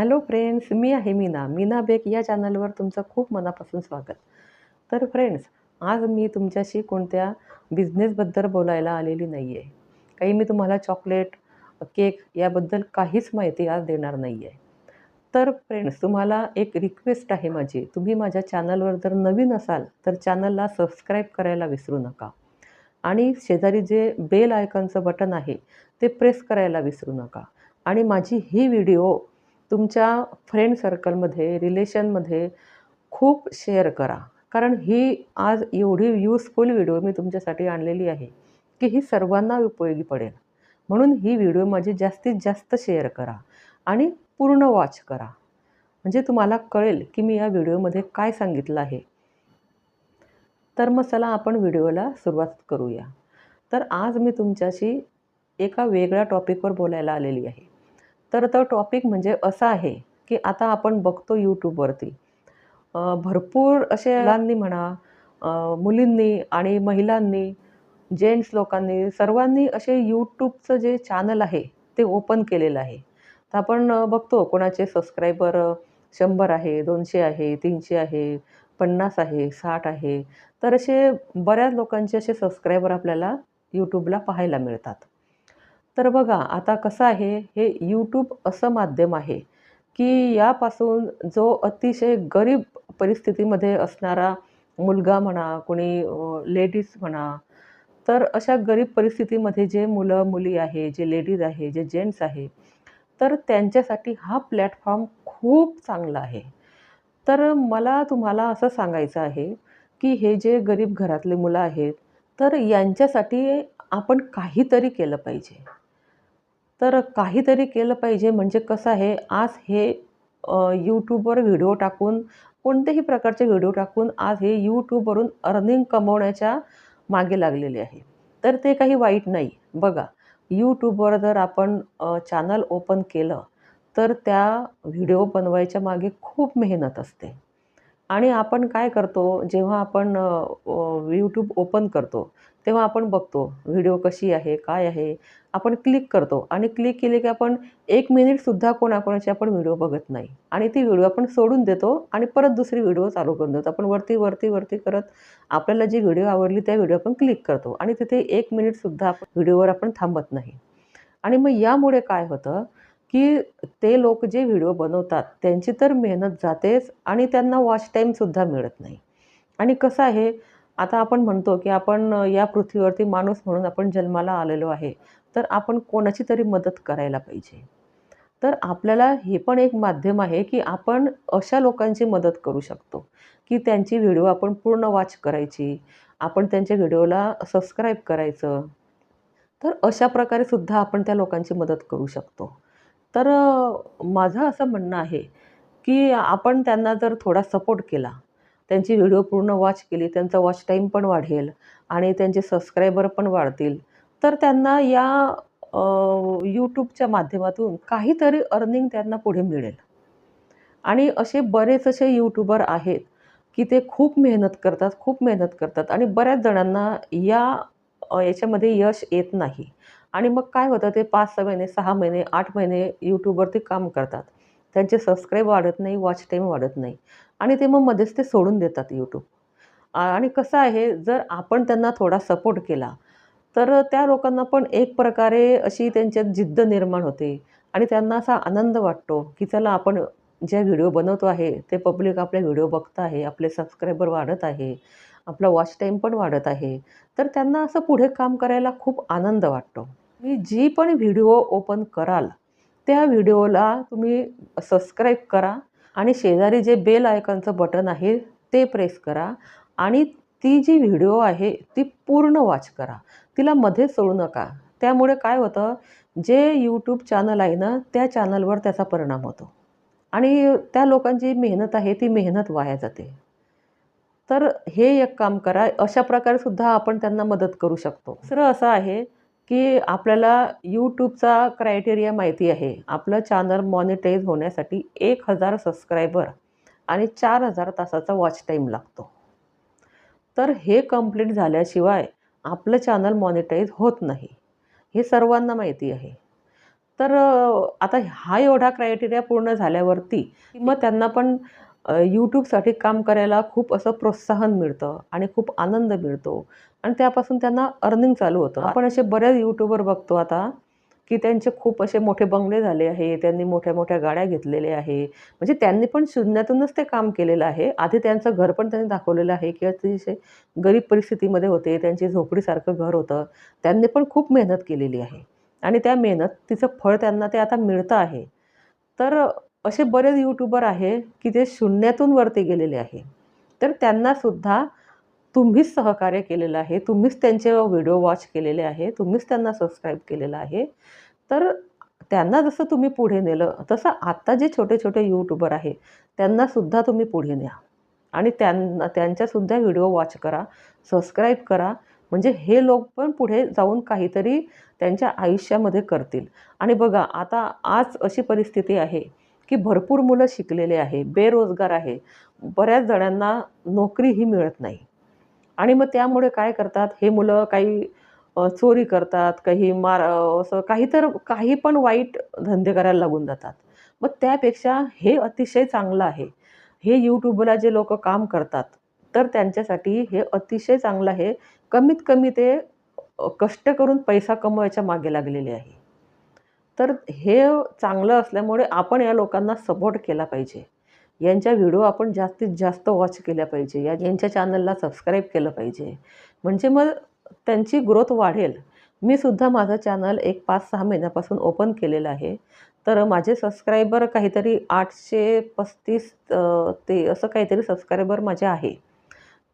Hello friends मी आहे Meena. Meena bake या चॅनलवर तुमचं खूप मनापासून स्वागत. तर फ्रेंड्स आज मी तुमच्याशी कोणत्या बिझनेसबद्दल बोलायला आलेली नाही आहे काही मी तुम्हाला चॉकलेट केक याबद्दल काहीच माहिती आज देणार नाही आहे तर फ्रेंड्स तुम्हाला एक रिक्वेस्ट आहे माझी. तुम्ही माझ्या चॅनलवर जर नवीन असाल तर चॅनलला सबस्क्राईब करायला विसरू नका. आणि शेजारी जे बेल आयकॉनचं बटन आहे ते प्रेस करायला विसरू नका. आणि माझी ही व्हिडिओ तुमच्या फ्रेंड सर्कलमध्ये रिलेशनमध्ये खूप शेअर करा. कारण ही आज एवढी यूजफुल व्हिडिओ मी तुमच्यासाठी आणलेली आहे की ही सर्वांना उपयोगी पडेल. म्हणून ही व्हिडिओ माझी जास्तीत जास्त शेअर करा आणि पूर्ण वॉच करा. म्हणजे तुम्हाला कळेल की मी या व्हिडिओमध्ये काय सांगितलं आहे. तर मग चला आपण व्हिडिओला सुरुवात करूया. तर आज मी तुमच्याशी एका वेगळ्या टॉपिकवर बोलायला आलेली आहे. तर तो टॉपिक म्हणजे असा आहे की आता आपण बघतो यूट्यूबवरती भरपूर असे मुलांनी म्हणा मुलींनी आणि महिलांनी जेंट्स लोकांनी सर्वांनी असे यूट्यूबचं जे चॅनल आहे ते ओपन केलेलं आहे. तर आपण बघतो कोणाचे सबस्क्रायबर शंभर आहे दोनशे आहे तीनशे आहे पन्नास आहे साठ आहे. तर असे बऱ्याच लोकांचे असे सबस्क्रायबर आपल्याला यूट्यूबला पाहायला मिळतात. तर बघा आता कसं आहे हे यूट्यूब असं माध्यम आहे की यापासून जो अतिशय गरीब परिस्थितीमध्ये असणारा मुलगा म्हणा कोणी लेडीज म्हणा तर अशा गरीब परिस्थितीमध्ये जे मुलं मुली आहे जे लेडीज आहे जे जेंट्स आहे तर त्यांच्यासाठी हा प्लॅटफॉर्म खूप चांगला आहे. तर मला तुम्हाला असं सांगायचं आहे की हे जे गरीब घरातले मुलं आहेत तर यांच्यासाठी आपण काहीतरी केलं पाहिजे. तर काहीतरी केलं पाहिजे. म्हणजे कसं आहे आज हे यूट्यूबवर व्हिडिओ टाकून कोणत्याही प्रकारचे व्हिडिओ टाकून आज हे यूट्यूबवरून अर्निंग कमवण्याच्या मागे लागलेले आहे. तर ते काही वाईट नाही. बघा यूट्यूबवर जर आपण चॅनल ओपन केलं तर त्या व्हिडिओ बनवायच्या मागे खूप मेहनत असते. आणि आपण काय करतो जेव्हा आपण यूट्यूब ओपन करतो तेव्हा आपण बघतो व्हिडिओ कशी आहे काय आहे आपण क्लिक करतो आणि क्लिक केले की आपण एक मिनिटसुद्धा कोणाकोणाची आपण व्हिडिओ बघत नाही. आणि ती व्हिडिओ आपण सोडून देतो आणि परत दुसरी व्हिडिओ चालू करून देतो. आपण वरती वरती वरती करत आपल्याला जी व्हिडिओ आवडली त्या व्हिडिओ आपण क्लिक करतो आणि तिथे एक मिनिटसुद्धा आपण व्हिडिओवर आपण थांबत नाही. आणि मग यामुळे काय होतं की ते लोक जे व्हिडिओ बनवतात त्यांची तर मेहनत जातेच आणि त्यांना वॉच टाईमसुद्धा मिळत नाही. आणि कसं आहे आता आपण म्हणतो की आपण या पृथ्वीवरती माणूस म्हणून आपण जन्माला आलेलो आहे तर आपण कोणाची तरी मदत करायला पाहिजे. तर आपल्याला हे पण एक माध्यम आहे की आपण अशा लोकांची मदत करू शकतो की त्यांची व्हिडिओ आपण पूर्ण वॉच करायची आपण त्यांच्या व्हिडिओला सबस्क्राईब करायचं. तर अशा प्रकारे सुद्धा आपण त्या लोकांची मदत करू शकतो. तर माझं असं म्हणणं आहे की आपण त्यांना जर थोडा सपोर्ट केला त्यांची व्हिडिओ पूर्ण वॉच केली त्यांचा वॉच टाईम पण वाढेल आणि त्यांचे सबस्क्रायबर पण वाढतील तर त्यांना या यूट्यूबच्या माध्यमातून काहीतरी अर्निंग त्यांना पुढे मिळेल. आणि असे बरेच असे यूट्यूबर आहेत की ते खूप मेहनत करतात खूप मेहनत करतात आणि बऱ्याच जणांना या याच्यामध्ये यश येत नाही. आणि मग काय होतं ते पाच सहा महिने सहा महिने आठ महिने यूट्यूबवरती काम करतात. त्यांचे सबस्क्राईब वाढत नाही वॉच टाईम वाढत नाही. आणि ते मग मध्येच ते सोडून देतात यूट्यूब आणि कसं आहे जर आपण त्यांना थोडा सपोर्ट केला तर त्या लोकांना पण एक प्रकारे अशी त्यांच्यात जिद्द निर्माण होते. आणि त्यांना असा आनंद वाटतो की चला आपण ज्या व्हिडिओ बनवतो आहे ते पब्लिक आपले व्हिडिओ बघत आहे आपले सबस्क्रायबर वाढत आहे. आपला वॉच टाईम पण वाढत आहे. तर त्यांना असं पुढे काम करायला खूप आनंद वाटतो. मी जी पण व्हिडिओ ओपन कराल त्या व्हिडिओला तुम्ही सबस्क्राईब करा आणि शेजारी जे बेल आयकॉनचं बटन आहे ते प्रेस करा आणि ती जी व्हिडिओ आहे ती पूर्ण वॉच करा. तिला मध्ये सोडू नका. त्यामुळे काय होतं जे यूट्यूब चॅनल आहे ना त्या चॅनलवर त्याचा परिणाम होतो. आणि त्या लोकांची मेहनत आहे ती मेहनत वाया जाते. तर हे एक काम करा अशा प्रकारे सुद्धा आपण त्यांना मदत करू शकतो. दुसरं असं आहे की आपल्याला यूट्यूबचा क्रायटेरिया माहिती आहे. आपलं चॅनल मॉनिटाईज होण्यासाठी एक हजार सबस्क्रायबर आणि चार हजार तासाचा वॉच टाईम लागतो. तर हे कंप्लीट झाल्याशिवाय आपलं चॅनल मॉनिटाईज होत नाही. हे सर्वांना माहिती आहे. तर आता हा एवढा क्रायटेरिया पूर्ण झाल्यावरती मग त्यांना पण यूट्यूबसाठी काम करायला खूप असं प्रोत्साहन मिळतं आणि खूप आनंद मिळतो. आणि त्यापासून त्यांना अर्निंग चालू होतं. आपण असे बऱ्याच यूट्यूबर बघतो आता की त्यांचे खूप असे मोठे बंगले झाले आहे त्यांनी मोठ्या मोठ्या गाड्या घेतलेल्या आहे. म्हणजे त्यांनी पण शून्यातूनच ते काम केलेलं आहे. आधी त्यांचं घर पण त्यांनी दाखवलेलं आहे की अतिशय गरीब परिस्थितीमध्ये होते त्यांची झोपडीसारखं घर होतं. त्यांनी पण खूप मेहनत केलेली आहे. आणि त्या मेहनत तिचं फळ त्यांना ते आता मिळतं आहे. तर असे बरेच यूट्यूबर आहे की ते शून्यातून वरती गेलेले आहे. तर त्यांनासुद्धा तुम्हीच सहकार्य केलेलं आहे तुम्हीच त्यांचे व्हिडिओ वॉच केलेले आहे तुम्हीच त्यांना सबस्क्राईब केलेलं आहे. तर त्यांना जसं तुम्ही पुढे नेलं तसं आत्ता जे छोटे छोटे यूट्यूबर आहे त्यांनासुद्धा तुम्ही पुढे न्या. आणि त्यांना त्यांच्यासुद्धा व्हिडिओ वॉच करा सबस्क्राईब करा. म्हणजे हे लोक पण पुढे जाऊन काहीतरी त्यांच्या आयुष्यामध्ये करतील. आणि बघा आता आज अशी परिस्थिती आहे की भरपूर मुलं शिकलेले आहे बेरोजगार आहे. बऱ्याच जणांना नोकरीही मिळत नाही. आणि मग त्यामुळे काय करतात? हे मुलं काही चोरी करतात काही मार असं काही तर काही पण वाईट धंदे करायला लागून जातात. मग त्यापेक्षा हे अतिशय चांगलं आहे. हे यूट्यूबला जे लोक काम करतात तर त्यांच्यासाठी हे अतिशय चांगलं आहे. कमीत कमी ते कष्ट करून पैसा कमवायच्या मागे लागलेले आहे. तर हे चांगलं असल्यामुळे आपण या लोकांना सपोर्ट केला पाहिजे. यांच्या व्हिडिओ आपण जास्तीत जास्त वॉच केल्या पाहिजे. या यांच्या चॅनलला सबस्क्राईब केलं पाहिजे. म्हणजे मग त्यांची ग्रोथ वाढेल. मी सुद्धा माझं चॅनल एक पाच सहा महिन्यापासून ओपन केलेलं आहे. तर माझे सबस्क्रायबर काहीतरी आठशे पस्तीस ते असं काहीतरी सबस्क्रायबर माझे आहे.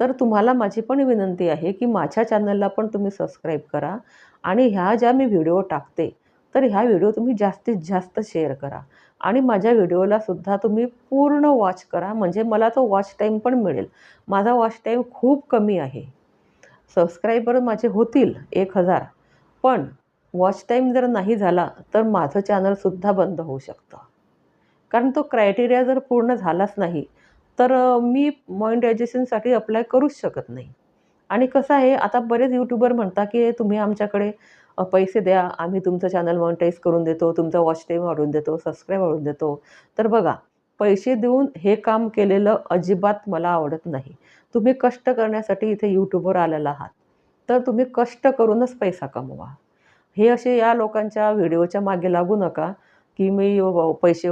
तर तुम्हाला माझी पण विनंती आहे की माझ्या चॅनलला पण तुम्ही सबस्क्राईब करा. आणि ह्या ज्या मी व्हिडिओ टाकते तर ह्या व्हिडिओ तुम्ही जास्तीत जास्त शेअर करा. आणि माझ्या व्हिडिओलासुद्धा तुम्ही पूर्ण वॉच करा. म्हणजे मला तो वॉच टाईम पण मिळेल. माझा वॉच टाईम खूप कमी आहे. सबस्क्रायबर माझे होतील एक हजार. पण वॉच टाईम जर नाही झाला तर माझं चॅनलसुद्धा बंद होऊ शकतं. कारण तो क्रायटेरिया जर पूर्ण झालाच नाही तर मी मॉनिटायझेशनसाठी अप्लाय करूच शकत नाही. आणि कसं आहे आता बरेच यूट्यूबर म्हणता की तुम्ही आमच्याकडे पैसे द्या आम्ही तुमचं चॅनल मॉनिटाईज करून देतो तुमचा वॉच टाईम वाढवून देतो सबस्क्राईब वाढवून देतो. तर बघा पैसे देऊन हे काम केलेलं अजिबात मला आवडत नाही. तुम्ही कष्ट करण्यासाठी इथे यूट्यूबवर आलेला आहात. तर तुम्ही कष्ट करूनच पैसा कमवा. हे असे या लोकांच्या व्हिडिओच्या मागे लागू नका की मी पैसे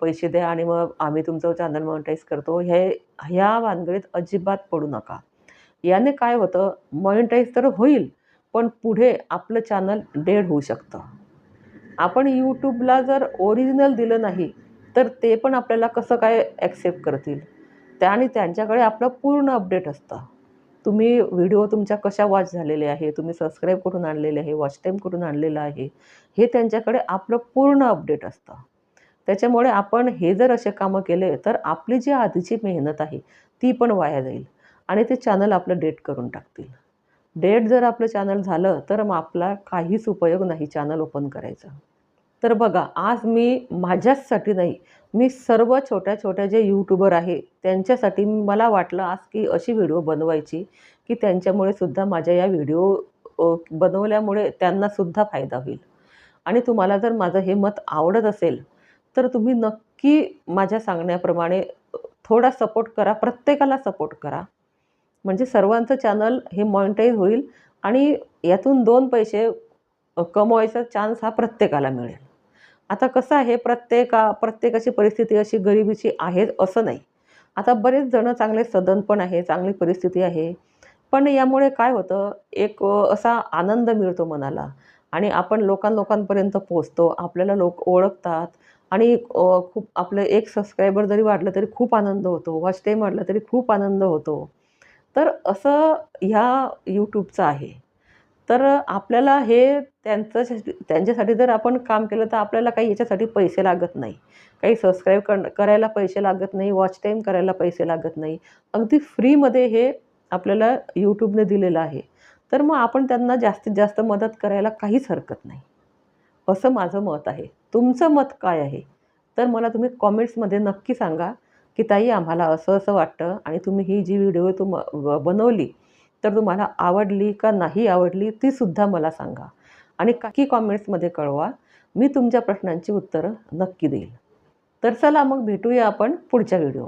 पैसे द्या आणि मग आम्ही तुमचं चॅनल मॉनिटाईज करतो. हे ह्या भानगडीत अजिबात पडू नका. याने काय होतं मॉनिटाईज तर होईल पण पुढे आपलं चॅनल डेड होऊ शकतं. आपण यूट्यूबला जर ओरिजिनल दिलं नाही तर ते पण आपल्याला कसं काय ॲक्सेप्ट करतील? त्या आणि त्यांच्याकडे आपलं पूर्ण अपडेट असतं. तुम्ही व्हिडिओ तुमच्या कशा वॉच झालेले आहे तुम्ही सबस्क्राईब करून आणलेले आहे वॉच टाईम करून आणलेलं आहे हे त्यांच्याकडे आपलं पूर्ण अपडेट असतं. त्याच्यामुळे आपण हे जर असे कामं केले तर आपली जी आधीची मेहनत आहे ती पण वाया जाईल आणि ते चॅनल आपलं डेट करून टाकतील. डेट जर आपलं चॅनल झालं तर मग आपला काहीच उपयोग नाही चॅनल ओपन करायचा. तर बघा आज मी माझ्याचसाठी नाही मी सर्व छोट्या छोट्या जे यूट्यूबर आहे त्यांच्यासाठी मला वाटलं आज की अशी व्हिडिओ बनवायची की त्यांच्यामुळे सुद्धा माझ्या या व्हिडिओ बनवल्यामुळे त्यांनासुद्धा फायदा होईल. आणि तुम्हाला जर माझं हे मत आवडत असेल तर तुम्ही नक्की माझ्या सांगण्याप्रमाणे थोडा सपोर्ट करा प्रत्येकाला सपोर्ट करा. म्हणजे सर्वांचं चॅनल हे मॉनिटाईज होईल आणि यातून दोन पैसे कमवायचा चान्स हा प्रत्येकाला मिळेल. आता कसं आहे प्रत्येका प्रत्येकाची परिस्थिती अशी गरिबीची आहे असं नाही. आता बरेच जणं चांगले सदन पण आहे चांगली परिस्थिती आहे. पण यामुळे काय होतं एक असा आनंद मिळतो मनाला आणि आपण लोकां लोकांपर्यंत पोचतो आपल्याला लोक ओळखतात आणि खूप आपलं एक सबस्क्रायबर जरी वाढलं तरी खूप आनंद होतो वॉच टाईम वाढला तरी खूप आनंद होतो. तर असं ह्या यूट्यूबचं आहे. तर आपल्याला हे त्यांचं त्यांच्यासाठी जर आपण काम केलं तर आपल्याला काही याच्यासाठी पैसे लागत नाही. काही सबस्क्राईब कर करायला पैसे लागत नाही वॉच टाईम करायला पैसे लागत नाही. अगदी फ्रीमध्ये हे आपल्याला यूट्यूबने दिलेलं आहे. तर मग आपण त्यांना जास्तीत जास्त मदत करायला काहीच हरकत नाही. असं माझं मत आहे. तुमचं मत काय आहे? तर मला तुम्ही कॉमेंट्समध्ये नक्की सांगा. की ताई आम्हाला असं असं वाटतं आणि तुम्ही ही जी व्हिडिओ तुम बनवली तर तुम्हाला आवडली का नाही आवडली तीसुद्धा मला सांगा. आणि काही कॉमेंट्समध्ये कळवा मी तुमच्या प्रश्नांची उत्तरं नक्की देईल. तर चला मग भेटूया आपण पुढच्या व्हिडिओ.